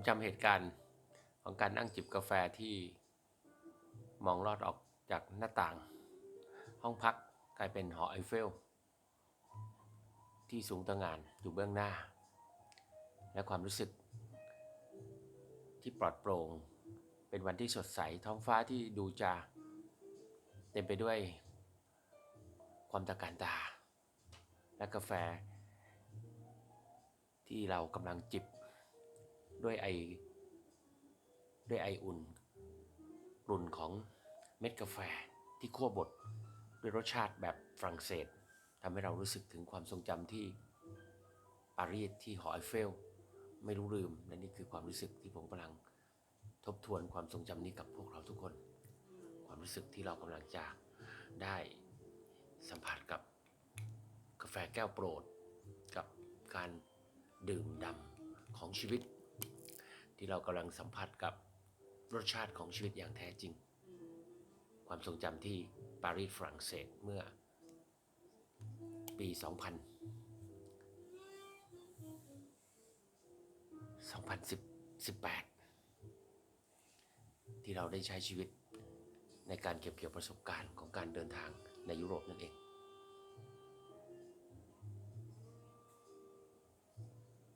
ผมจำเหตุการณ์ของการนั่งจิบกาแฟที่มองลอดออกจากหน้าต่าง ห้องพักกลายเป็นหอไอเฟล ที่สูงตระหง่านอยู่เบื้องหน้า และความรู้สึก ที่ปลอดโปร่งเป็นวันที่สดใสท้องฟ้าที่ดูจะเต็มไปด้วยความตะการตา และกาแฟ ที่เรากำลังจิบ ด้วยไอด้วยไออุ่นกลุ่นของเม็ดกาแฟที่คั่วบดด้วยรสชาติแบบฝรั่งเศสทำให้เรารู้สึกถึงความทรงจำที่ปารีสที่หอไอเฟล ไม่รู้ลืมและนี่คือความรู้สึกที่ผมกำลังทบทวนความทรงจำนี้กับพวกเราทุกคน ความรู้สึกที่เรากำลังจะได้สัมผัสกับกาแฟแก้วโปรด กับการดื่มดำของชีวิต ที่เรากำลังสัมผัสกับรสชาติของชีวิตอย่างแท้จริง ความทรงจำที่ปารีสฝรั่งเศสเมื่อปี 2000 2018 ที่เราได้ใช้ชีวิตในการเก็บเกี่ยวประสบการณ์ของการเดินทางในยุโรปนั่นเอง